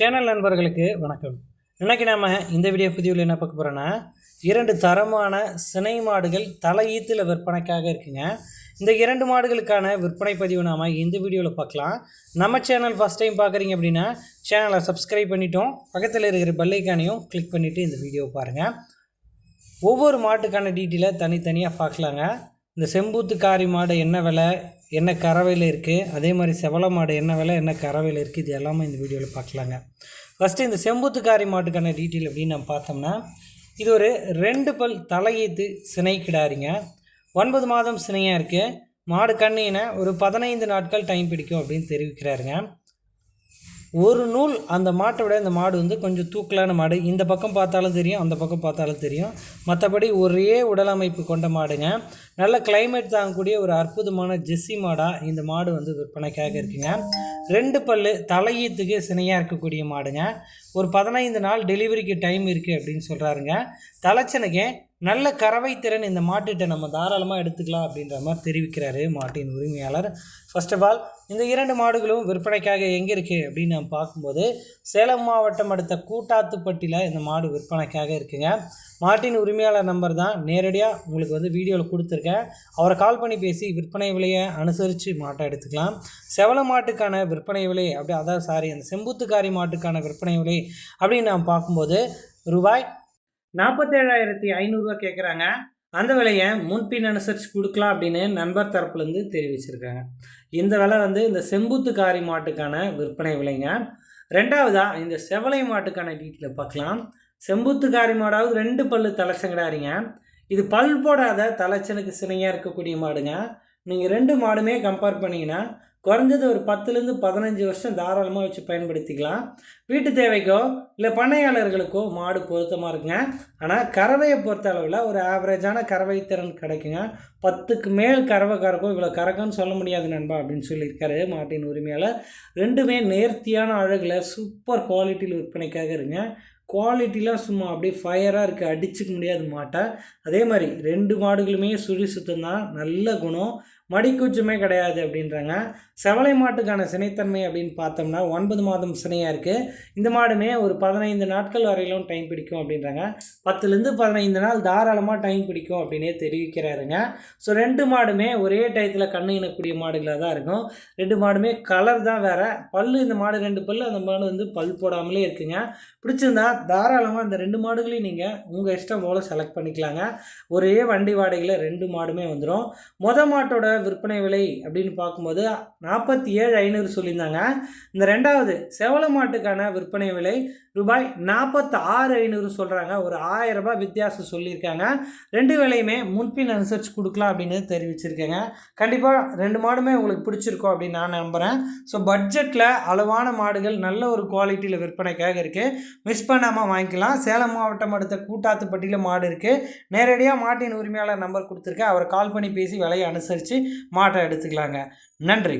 Channel நண்பர்களுக்கு வணக்கம். இன்றைக்கி நாம் இந்த வீடியோ பதிவில் என்ன பார்க்க போகிறோன்னா இரண்டு தரமான சினை மாடுகள் தலையீத்தில் விற்பனைக்காக இருக்குங்க. இந்த இரண்டு மாடுகளுக்கான விற்பனை பதிவு நாம் இந்த வீடியோவில் பார்க்கலாம். நம்ம சேனல் ஃபஸ்ட் டைம் பார்க்குறீங்க அப்படின்னா சேனலை சப்ஸ்கிரைப் பண்ணிட்டோம். பக்கத்தில் இருக்கிற பெல்லைக்கானையும் கிளிக் பண்ணிவிட்டு இந்த வீடியோவை பாருங்கள் ஒவ்வொரு மாட்டுக்கான டீட்டெயிலை தனித்தனியாக பார்க்கலாங்க. இந்த செம்பூத்து காரி மாடு என்ன விலை என்ன கறவையில் இருக்குது அதே மாதிரி செவல மாடு என்ன விலை என்ன கறவையில் இருக்குது இது எல்லாமே இந்த வீடியோவில் பார்க்கலாங்க. ஃபஸ்ட்டு இந்த செம்பூத்து காரி மாட்டுக்கான டீட்டெயில் அப்படின்னு நம்ம பார்த்தோம்னா இது ஒரு ரெண்டு பல் தலையீத்து சினை கிடாரிங்க. ஒன்பது மாதம் சினையாக இருக்குது மாடு கண்ணினை ஒரு பதினைந்து நாட்கள் டைம் பிடிக்கும் அப்படின்னு தெரிவிக்கிறாருங்க. ஒரு நூல் அந்த மாட்டை விட இந்த மாடு வந்து கொஞ்சம் தூக்கலான மாடு. இந்த பக்கம் பார்த்தாலும் தெரியும் அந்த பக்கம் பார்த்தாலும் தெரியும். மற்றபடி ஒரே உடலமைப்பு கொண்ட மாடுங்க. நல்ல கிளைமேட் தாங்கக்கூடிய ஒரு அற்புதமான ஜெஸ்ஸி மாடாக இந்த மாடு வந்து விற்பனைக்காக இருக்குங்க. ரெண்டு பல்லு தலையீத்துக்கு சினையாக இருக்கக்கூடிய மாடுங்க. ஒரு பதினைந்து நாள் டெலிவரிக்கு டைம் இருக்குது அப்படின்னு சொல்கிறாருங்க தலைச்சனுக்கு நல்ல கறவை திறன் இந்த மாட்டுகிட்ட நம்ம தாராளமாக எடுத்துக்கலாம் அப்படின்ற மாதிரி தெரிவிக்கிறாரு மாட்டின் உரிமையாளர். ஃபர்ஸ்ட் ஆஃப் ஆல் இந்த இரண்டு மாடுகளும் விற்பனைக்காக எங்கே இருக்குது அப்படின்னு நம்ம பார்க்கும்போது சேலம் மாவட்டம் அடுத்த கூட்டாத்துப்பட்டியில் இந்த மாடு விற்பனைக்காக இருக்குங்க. மாட்டின் உரிமையாளர் நம்பர் தான் நேரடியாக உங்களுக்கு வந்து வீடியோவில் கொடுத்துருக்கேன். அவரை கால் பண்ணி பேசி விற்பனை விலையை அனுசரித்து மாட்டை எடுத்துக்கலாம். செவல மாட்டுக்கான விற்பனை விலை அப்படி அதாவது சாரி அந்த செம்புத்துக்காரி மாட்டுக்கான விற்பனை விலை அப்படின்னு நாம் பார்க்கும்போது ரூபாய் நாற்பத்தேழாயிரத்தி ஐநூறுரூவா கேட்குறாங்க அந்த விலையை முன்பின் அனுசரித்து கொடுக்கலாம் அப்படின்னு நண்பர் தரப்புலேருந்து தெரிவிச்சிருக்காங்க. இந்த விலை வந்து இந்த செம்புத்துக்காரி மாட்டுக்கான விற்பனை விலைங்க. ரெண்டாவதாக இந்த செவலை மாட்டுக்கான டீட்டெயில் பார்க்கலாம். செம்புத்துக்காரி மாடாவது ரெண்டு பல் தலைச்சங்கடாரிங்க. இது பல் போடாத தலைச்சனுக்கு சினையாக இருக்கக்கூடிய மாடுங்க. நீங்கள் ரெண்டு மாடுமே கம்பேர் பண்ணிங்கன்னா குறைஞ்சது ஒரு பத்துலேருந்து பதினஞ்சு வருஷம் தாராளமாக வச்சு பயன்படுத்திக்கலாம். வீட்டு தேவைக்கோ இல்லை பண்ணையாளர்களுக்கோ மாடு பொருத்தமாக இருக்குங்க. ஆனால் கறவையை பொறுத்த அளவில் ஒரு ஆவரேஜான கறவை திறன் கிடைக்குங்க. பத்துக்கு மேல் கறவை கறக்கும் இவ்வளோ கறக்கும்னு சொல்ல முடியாது நண்பா அப்படின்னு சொல்லியிருக்காரு மாட்டின் உரிமையாளர். ரெண்டுமே நேர்த்தியான அழகில் சூப்பர் குவாலிட்டியில் விற்பனைக்காக இருங்க. குவாலிட்டிலாம் சும்மா அப்படியே ஃபயராக இருக்குது அடிச்சுக்க முடியாது மாட்டை. அதே மாதிரி ரெண்டு மாடுகளுமே சுழி சுத்தம் தான் நல்ல குணம். மடிக்கூச்சமே கிடையாது அப்படின்றாங்க. செவலை மாட்டுக்கான சினைத்தன்மை அப்படின்னு பார்த்தோம்னா ஒன்பது மாதம் சினையாக இருக்குது இந்த மாடுமே ஒரு பதினைந்து நாட்கள் வரையிலும் டைம் பிடிக்கும் அப்படின்றாங்க. பத்துலேருந்து பதினைந்து நாள் தாராளமாக டைம் பிடிக்கும் அப்படின்னே தெரிவிக்கிறாருங்க. ஸோ ரெண்டு மாடுமே ஒரே டயத்தில் கண்ணு இனக்கூடிய மாடுகளாக தான் இருக்கும். ரெண்டு மாடுமே கலர் தான் வேறு. பல் இந்த மாடு ரெண்டு பல் அந்த மாடு வந்து பல் போடாமலே இருக்குங்க. பிடிச்சிருந்தா தாராளமாக இந்த ரெண்டு மாடுகளையும் நீங்கள் உங்கள் இஷ்டம் போல் செலக்ட் பண்ணிக்கலாங்க. ஒரே வண்டி வாடகையில் ரெண்டு மாடுமே வந்துடும் மொத மாட்டோட விற்பனை விலை அப்படின்னு பார்க்கும்போது நாற்பத்தி ஏழு ஐநூறு சொல்லியிருந்தாங்க. இந்த ரெண்டாவது செவல மாட்டுக்கான விற்பனை விலை ரூபாய் நாற்பத்தி ஆறு ஐநூறு சொல்கிறாங்க ஒரு ஆயிரம் ரூபாய் வித்தியாசம் சொல்லியிருக்காங்க. ரெண்டு விலையுமே முன்பின் அனுசரித்து கொடுக்கலாம் அப்படின்னு தெரிவிச்சிருக்கேங்க. கண்டிப்பாக ரெண்டு மாடுமே உங்களுக்கு பிடிச்சிருக்கோம் அப்படின்னு நான் நம்புகிறேன் ஸோ பட்ஜெட்டில் அளவான மாடுகள் நல்ல ஒரு குவாலிட்டியில் விற்பனைக்காக இருக்குது மிஸ் பண்ணாமல் வாங்கிக்கலாம். சேலம் மாவட்டம் அடுத்த கூட்டாத்துப்பட்டியில் மாடு இருக்குது நேரடியாக மாட்டின் உரிமையாளர் நம்பர் கொடுத்துருக்கேன். அவரை கால் பண்ணி பேசி விலையை அனுசரித்து மாட்டை எடுத்துக்கலாங்க. நன்றி.